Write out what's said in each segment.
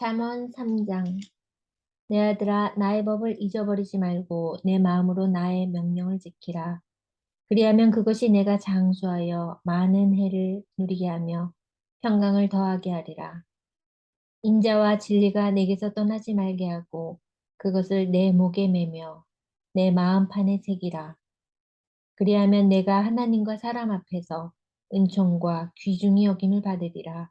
잠언 3장 내 아들아 나의 법을 잊어버리지 말고 내 마음으로 나의 명령을 지키라. 그리하면 그것이 내가 장수하여 많은 해를 누리게 하며 평강을 더하게 하리라. 인자와 진리가 내게서 떠나지 말게 하고 그것을 내 목에 매며 내 마음판에 새기라. 그리하면 내가 하나님과 사람 앞에서 은총과 귀중히 여김을 받으리라.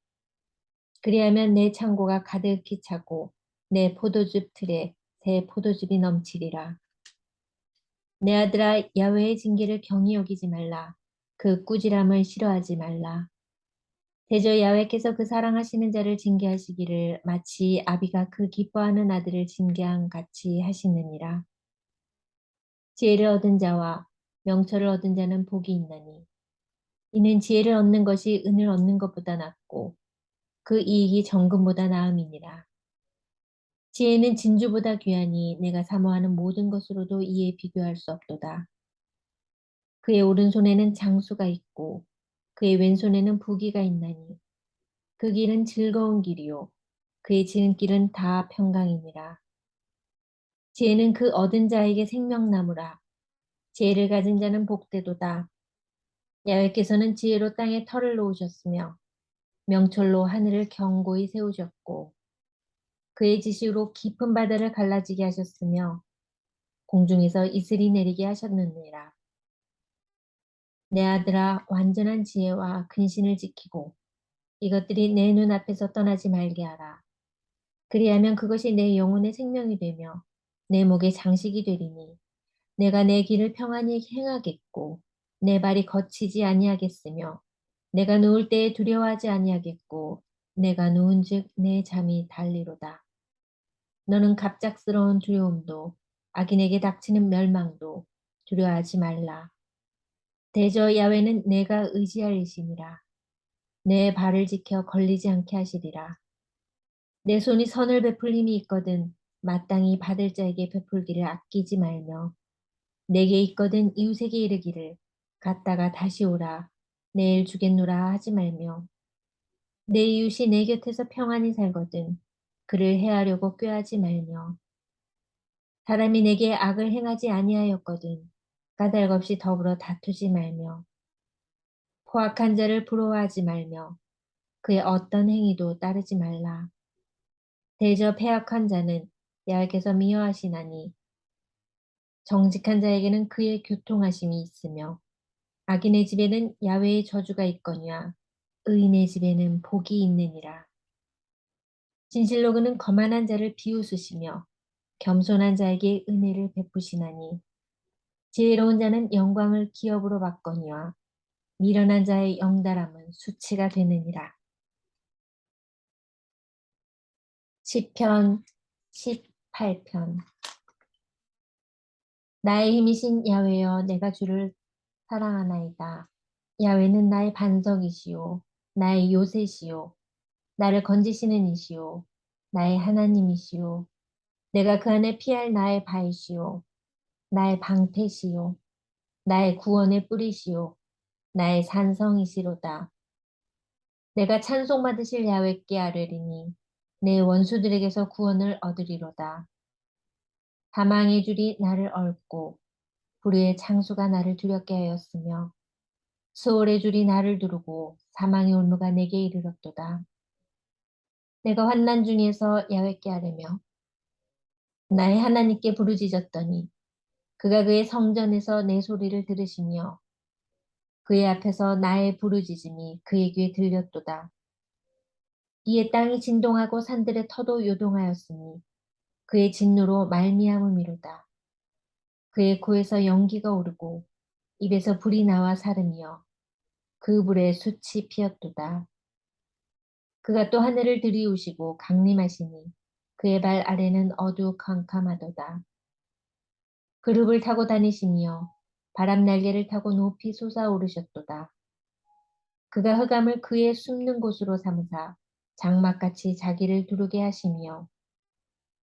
그리하면 내 창고가 가득히 차고 내 포도즙 틀에 새 포도즙이 넘치리라. 내 아들아 야외의 징계를 경히 여기지 말라. 그 꾸지람을 싫어하지 말라. 대저 야외께서 그 사랑하시는 자를 징계하시기를 마치 아비가 그 기뻐하는 아들을 징계한 같이 하시느니라. 지혜를 얻은 자와 명철을 얻은 자는 복이 있나니 이는 지혜를 얻는 것이 은을 얻는 것보다 낫고 그 이익이 정금보다 나음이니라. 지혜는 진주보다 귀하니 내가 사모하는 모든 것으로도 이에 비교할 수 없도다. 그의 오른손에는 장수가 있고 그의 왼손에는 부기가 있나니 그 길은 즐거운 길이요 그의 지름길은 다 평강이니라. 지혜는 그 얻은 자에게 생명나무라. 지혜를 가진 자는 복되도다. 야외께서는 지혜로 땅에 털을 놓으셨으며 명철로 하늘을 견고히 세우셨고 그의 지시로 깊은 바다를 갈라지게 하셨으며 공중에서 이슬이 내리게 하셨느니라. 내 아들아 완전한 지혜와 근신을 지키고 이것들이 내 눈앞에서 떠나지 말게 하라. 그리하면 그것이 내 영혼의 생명이 되며 내 목의 장식이 되리니 내가 내 길을 평안히 행하겠고 내 발이 거치지 아니하겠으며 내가 누울 때에 두려워하지 아니하겠고 내가 누운즉 내 잠이 달리로다. 너는 갑작스러운 두려움도 악인에게 닥치는 멸망도 두려워하지 말라. 대저 야외는 내가 의지할 이심이라. 내 발을 지켜 걸리지 않게 하시리라. 내 손이 선을 베풀 힘이 있거든 마땅히 받을 자에게 베풀기를 아끼지 말며 내게 있거든 이웃에게 이르기를 갔다가 다시 오라 내일 주겠노라 하지 말며 내 이웃이 내 곁에서 평안히 살거든 그를 해하려고 꾀하지 말며 사람이 내게 악을 행하지 아니하였거든 까닭 없이 더불어 다투지 말며 포악한 자를 부러워하지 말며 그의 어떤 행위도 따르지 말라. 대저 폐악한 자는 야외께서 미워하시나니 정직한 자에게는 그의 교통하심이 있으며 악인의 집에는 야외의 저주가 있거니와 의인의 집에는 복이 있느니라. 진실로 그는 거만한 자를 비웃으시며 겸손한 자에게 은혜를 베푸시나니 지혜로운 자는 영광을 기업으로 받거니와 미련한 자의 영달함은 수치가 되느니라. 시편 18편 나의 힘이신 야외여 내가 주를 사랑하나이다. 야외는 나의 반석이시오. 나의 요새시오. 나를 건지시는 이시오. 나의 하나님이시오. 내가 그 안에 피할 나의 바이시오. 나의 방패시오. 나의 구원의 뿌리시오. 나의 산성이시로다. 내가 찬송받으실 야외께 아뢰리니 내 원수들에게서 구원을 얻으리로다. 사망의 줄이 나를 얽고 불의의 창수가 나를 두렵게 하였으며 수월의 줄이 나를 두르고 사망의 올무가 내게 이르렀도다. 내가 환난 중에서 야외께 아뢰며 나의 하나님께 부르짖었더니 그가 그의 성전에서 내 소리를 들으시며 그의 앞에서 나의 부르짖음이 그의 귀에 들렸도다. 이에 땅이 진동하고 산들의 터도 요동하였으니 그의 진노로 말미암음이로다. 그의 코에서 연기가 오르고 입에서 불이 나와 사르며 그 불에 숯이 피었도다. 그가 또 하늘을 들이우시고 강림하시니 그의 발 아래는 어두컴컴하도다. 그룹을 타고 다니시며 바람 날개를 타고 높이 솟아오르셨도다. 그가 흑암을 그의 숨는 곳으로 삼으사 장막같이 자기를 두르게 하시며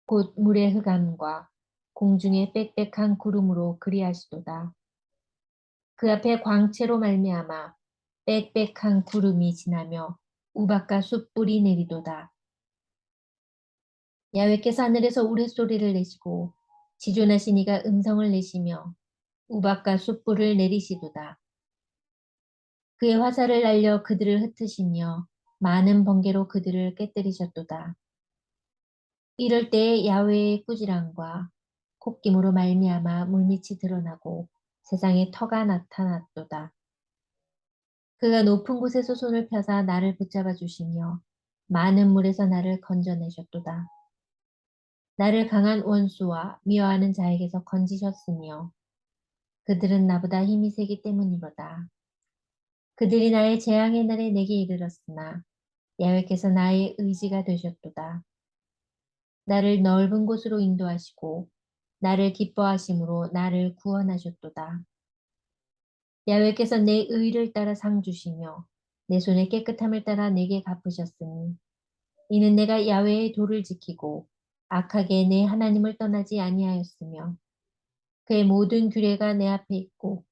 곧 물의 흑암과 공중의 빽빽한 구름으로 그리하시도다. 그 앞에 광채로 말미암아 빽빽한 구름이 지나며 우박과 숯불이 내리도다. 야외께서 하늘에서 우레소리를 내시고 지존하신 이가 음성을 내시며 우박과 숯불을 내리시도다. 그의 화살을 날려 그들을 흩으시며 많은 번개로 그들을 깨뜨리셨도다. 이럴 때에 야외의 꾸지람과 콧김으로 말미암아 물밑이 드러나고 세상에 터가 나타났도다. 그가 높은 곳에서 손을 펴사 나를 붙잡아 주시며 많은 물에서 나를 건져내셨도다. 나를 강한 원수와 미워하는 자에게서 건지셨으며 그들은 나보다 힘이 세기 때문이로다. 그들이 나의 재앙의 날에 내게 이르렀으나 야외께서 나의 의지가 되셨도다. 나를 넓은 곳으로 인도하시고 나를 기뻐하심으로 나를 구원하셨도다. 야외께서 내 의를 따라 상 주시며 내 손의 깨끗함을 따라 내게 갚으셨으니 이는 내가 야외의 도를 지키고 악하게 내 하나님을 떠나지 아니하였으며 그의 모든 규례가 내 앞에 있고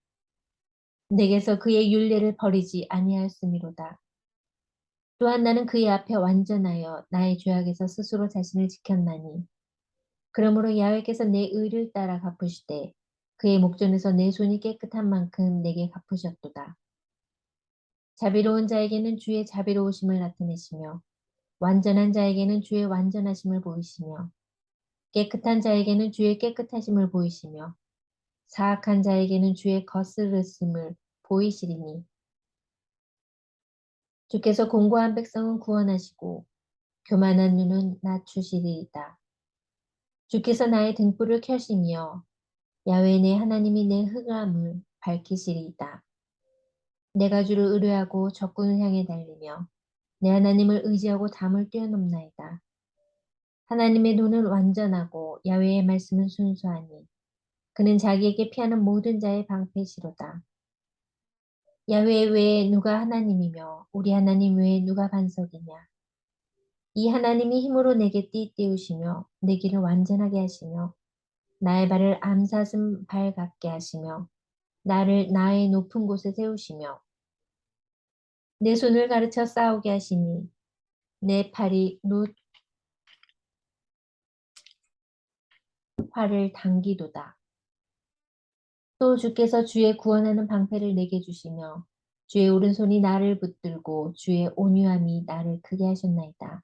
내게서 그의 윤례를 버리지 아니하였음이로다. 또한 나는 그의 앞에 완전하여 나의 죄악에서 스스로 자신을 지켰나니 그러므로 야훼께서 내 의를 따라 갚으시되 그의 목전에서 내 손이 깨끗한 만큼 내게 갚으셨도다. 자비로운 자에게는 주의 자비로우심을 나타내시며 완전한 자에게는 주의 완전하심을 보이시며 깨끗한 자에게는 주의 깨끗하심을 보이시며 사악한 자에게는 주의 거스르심을 보이시리니 주께서 공고한 백성은 구원하시고 교만한 눈은 낮추시리이다. 주께서 나의 등불을 켜시며 야외 내 하나님이 내 흑암을 밝히시리이다. 내가 주를 의뢰하고 적군을 향해 달리며 내 하나님을 의지하고 담을 뛰어넘나이다. 하나님의 눈은 완전하고 야외의 말씀은 순수하니 그는 자기에게 피하는 모든 자의 방패시로다. 야외 외에 누가 하나님이며 우리 하나님 외에 누가 반석이냐. 이 하나님이 힘으로 내게 띠띠우시며 내 길을 완전하게 하시며 나의 발을 암사슴 발 같게 하시며 나를 나의 높은 곳에 세우시며 내 손을 가르쳐 싸우게 하시니 내 팔이 룻 활을 당기도다. 또 주께서 주의 구원하는 방패를 내게 주시며 주의 오른손이 나를 붙들고 주의 온유함이 나를 크게 하셨나이다.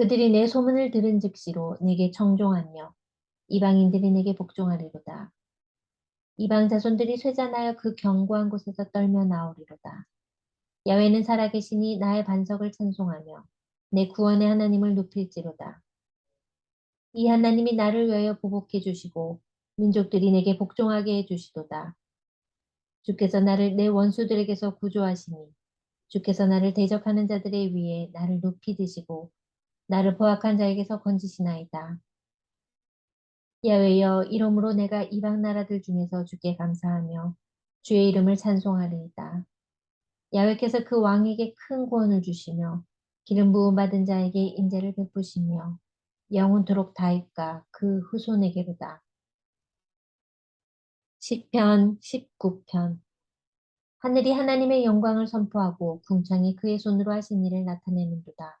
그들이 내 소문을 들은 즉시로 내게 청종하며 이방인들이 내게 복종하리로다. 이방 자손들이 쇠잔하여 그 견고한 곳에서 떨며 나오리로다. 야외는 살아계시니 나의 반석을 찬송하며 내 구원의 하나님을 높일지로다. 이 하나님이 나를 위하여 보복해 주시고 민족들이 내게 복종하게 해 주시도다. 주께서 나를 내 원수들에게서 구조하시니 주께서 나를 대적하는 자들의 위에 나를 높이 드시고 나를 포악한 자에게서 건지시나이다. 야외여 이름으로 내가 이방 나라들 중에서 주께 감사하며 주의 이름을 찬송하리이다. 야외께서 그 왕에게 큰 구원을 주시며 기름 부음 받은 자에게 인재를 베푸시며 영원토록 다윗과 그 후손에게로다. 시편 19편 하늘이 하나님의 영광을 선포하고 궁창이 그의 손으로 하신 일을 나타내는도다.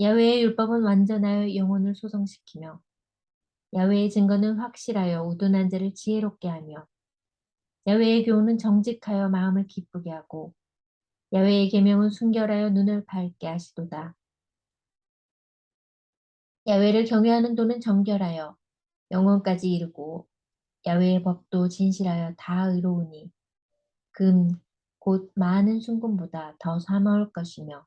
야외의 율법은 완전하여 영혼을 소성시키며 야외의 증거는 확실하여 우둔한 자를 지혜롭게 하며 야외의 교훈은 정직하여 마음을 기쁘게 하고 야외의 계명은 순결하여 눈을 밝게 하시도다. 야외를 경외하는 도는 정결하여 영혼까지 이르고 야외의 법도 진실하여 다 의로우니 금 곧 많은 순금보다 더 사마울 것이며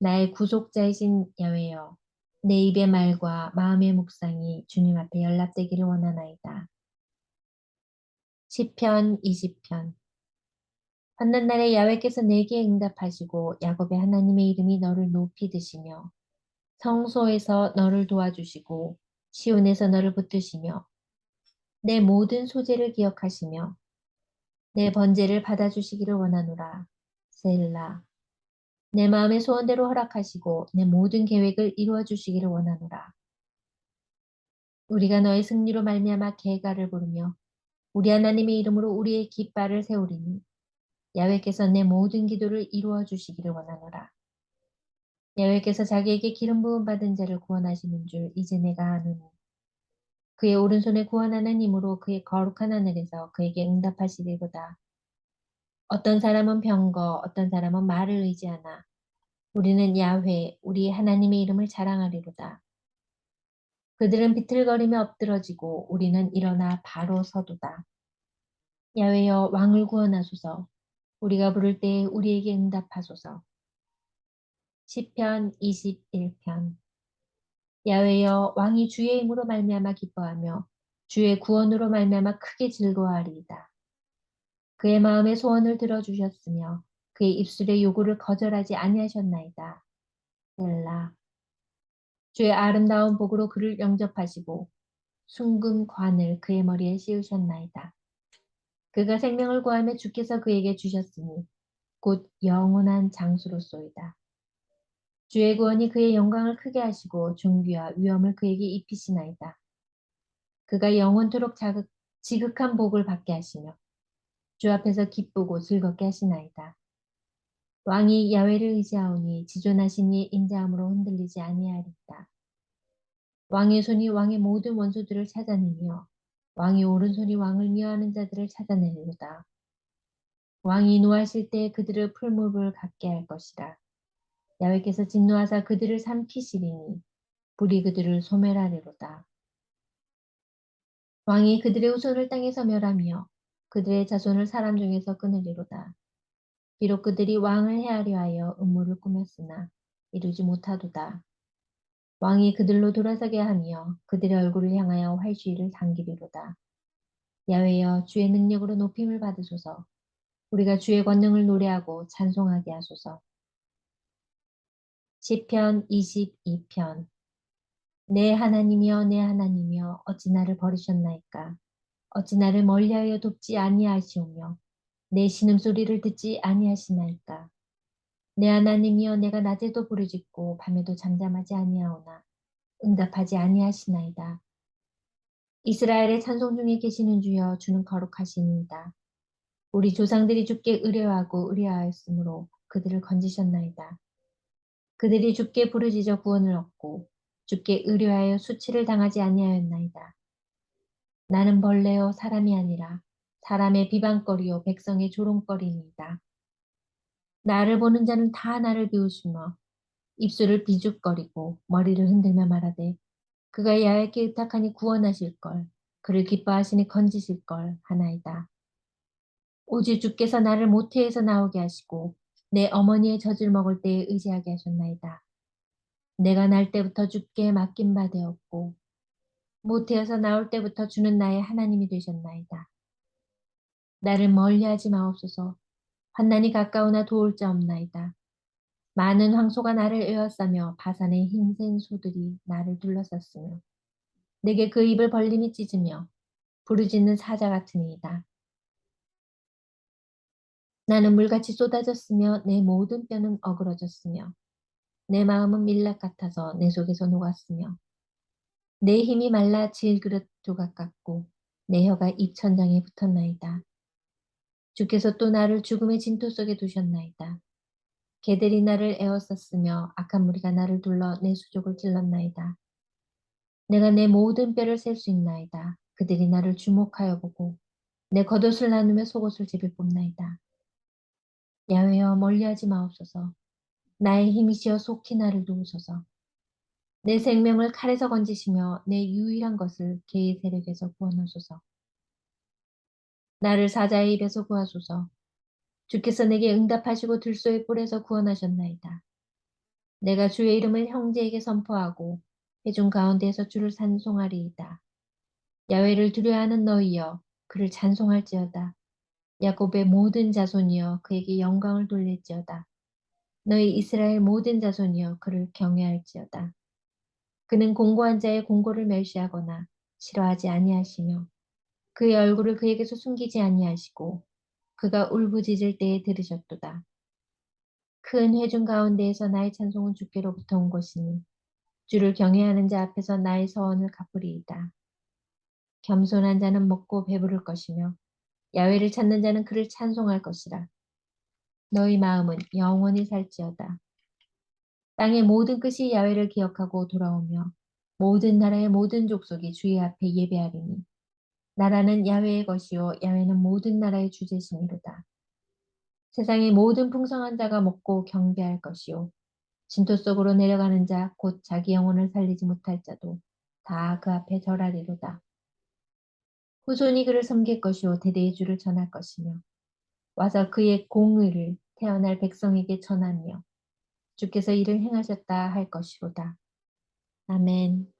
나의 구속자이신 야외여. 내 입의 말과 마음의 묵상이 주님 앞에 연락되기를 원하나이다. 시편 20편 한날 날에 야외께서 내게 응답하시고 야곱의 하나님의 이름이 너를 높이 드시며 성소에서 너를 도와주시고 시온에서 너를 붙드시며 내 모든 소재를 기억하시며 내 번제를 받아주시기를 원하노라. 셀라. 내 마음의 소원대로 허락하시고 내 모든 계획을 이루어 주시기를 원하노라. 우리가 너의 승리로 말미암아 개가를 부르며 우리 하나님의 이름으로 우리의 깃발을 세우리니 야외께서 내 모든 기도를 이루어 주시기를 원하노라. 야외께서 자기에게 기름 부음 받은 자를 구원하시는 줄 이제 내가 아노니 그의 오른손에 구원하는 힘으로 그의 거룩한 하늘에서 그에게 응답하시리로다. 어떤 사람은 병거, 어떤 사람은 말을 의지하나 우리는 야훼, 우리 하나님의 이름을 자랑하리로다. 그들은 비틀거리며 엎드러지고 우리는 일어나 바로 서도다. 야훼여 왕을 구원하소서. 우리가 부를 때에 우리에게 응답하소서. 시편 21편 야외여 왕이 주의 힘으로 말미암아 기뻐하며 주의 구원으로 말미암아 크게 즐거워하리이다. 그의 마음의 소원을 들어주셨으며 그의 입술의 요구를 거절하지 아니하셨나이다. 셀라 주의 아름다운 복으로 그를 영접하시고 순금관을 그의 머리에 씌우셨나이다. 그가 생명을 구하며 주께서 그에게 주셨으니 곧 영원한 장수로소이다. 주의 구원이 그의 영광을 크게 하시고 존귀와 위엄을 그에게 입히시나이다. 그가 영원토록 자극, 지극한 복을 받게 하시며 주 앞에서 기쁘고 즐겁게 하시나이다. 왕이 야외를 의지하오니 지존하신 이 인자함으로 흔들리지 아니하리다. 왕의 손이 왕의 모든 원수들을 찾아내며 왕의 오른손이 왕을 미워하는 자들을 찾아내리로다. 왕이 노하실 때 그들을 풀무불 갖게 할 것이라. 야외께서 진노하사 그들을 삼키시리니 불이 그들을 소멸하리로다. 왕이 그들의 후손을 땅에서 멸하며 그들의 자손을 사람 중에서 끊으리로다. 비록 그들이 왕을 헤아려 하여 음모를 꾸몄으나 이루지 못하도다. 왕이 그들로 돌아서게 하며 그들의 얼굴을 향하여 활주위를 당기리로다. 야외여 주의 능력으로 높임을 받으소서. 우리가 주의 권능을 노래하고 찬송하게 하소서. 시편 22편 내 하나님이여 내 하나님이여 어찌 나를 버리셨나이까 어찌 나를 멀리하여 돕지 아니하시오며 내 신음소리를 듣지 아니하시나이까? 내 하나님이여 내가 낮에도 부르짖고 밤에도 잠잠하지 아니하오나 응답하지 아니하시나이다. 이스라엘의 찬송 중에 계시는 주여 주는 거룩하시니이다. 우리 조상들이 주께 의뢰하고 의뢰하였으므로 그들을 건지셨나이다. 그들이 주께 부르짖어 구원을 얻고 주께 의뢰하여 수치를 당하지 아니하였나이다. 나는 벌레요 사람이 아니라 사람의 비방거리요 백성의 조롱거리니이다. 나를 보는 자는 다 나를 비웃으며 입술을 비죽거리고 머리를 흔들며 말하되 그가 야외께 의탁하니 구원하실 걸 그를 기뻐하시니 건지실 걸 하나이다. 오직 주께서 나를 모태에서 나오게 하시고 내 어머니의 젖을 먹을 때에 의지하게 하셨나이다. 내가 날 때부터 주께 맡긴 바 되었고 모태에서 나올 때부터 주는 나의 하나님이 되셨나이다. 나를 멀리하지 마옵소서. 환난이 가까우나 도울 자 없나이다. 많은 황소가 나를 에워싸며 바산의 힘센 소들이 나를 둘러쌌으며 내게 그 입을 벌림이 찢으며 부르짖는 사자 같으니이다. 나는 물같이 쏟아졌으며 내 모든 뼈는 어그러졌으며 내 마음은 밀랍 같아서 내 속에서 녹았으며 내 힘이 말라 질그릇 조각 같고 내 혀가 입천장에 붙었나이다. 주께서 또 나를 죽음의 진토 속에 두셨나이다. 개들이 나를 에워쌌으며 악한 무리가 나를 둘러 내 수족을 찔렀나이다. 내가 내 모든 뼈를 셀 수 있나이다. 그들이 나를 주목하여 보고 내 겉옷을 나누며 속옷을 제비 뽑나이다. 야외여 멀리하지 마옵소서. 나의 힘이시여 속히 나를 도우소서. 내 생명을 칼에서 건지시며 내 유일한 것을 개의 세력에서 구원하소서. 나를 사자의 입에서 구하소서. 주께서 내게 응답하시고 들소의 뿔에서 구원하셨나이다. 내가 주의 이름을 형제에게 선포하고 회중 가운데에서 주를 찬송하리이다. 야외를 두려워하는 너희여 그를 찬송할지어다. 야곱의 모든 자손이여 그에게 영광을 돌릴지어다. 너희 이스라엘 모든 자손이여 그를 경외할지어다. 그는 공고한 자의 공고를 멸시하거나 싫어하지 아니하시며 그의 얼굴을 그에게서 숨기지 아니하시고 그가 울부짖을 때에 들으셨도다. 큰 회중 가운데에서 나의 찬송은 주께로부터 온 것이니 주를 경외하는 자 앞에서 나의 서원을 갚으리이다. 겸손한 자는 먹고 배부를 것이며 야외를 찾는 자는 그를 찬송할 것이라. 너희 마음은 영원히 살지어다. 땅의 모든 끝이 야외를 기억하고 돌아오며 모든 나라의 모든 족속이 주의 앞에 예배하리니 나라는 야외의 것이요 야외는 모든 나라의 주제심이로다. 세상의 모든 풍성한 자가 먹고 경배할 것이요 진토 속으로 내려가는 자 곧 자기 영혼을 살리지 못할 자도 다 그 앞에 절하리로다. 후손이 그를 섬길 것이요 대대의 주를 전할 것이며 와서 그의 공의를 태어날 백성에게 전하며 주께서 이를 행하셨다 할 것이로다. 아멘.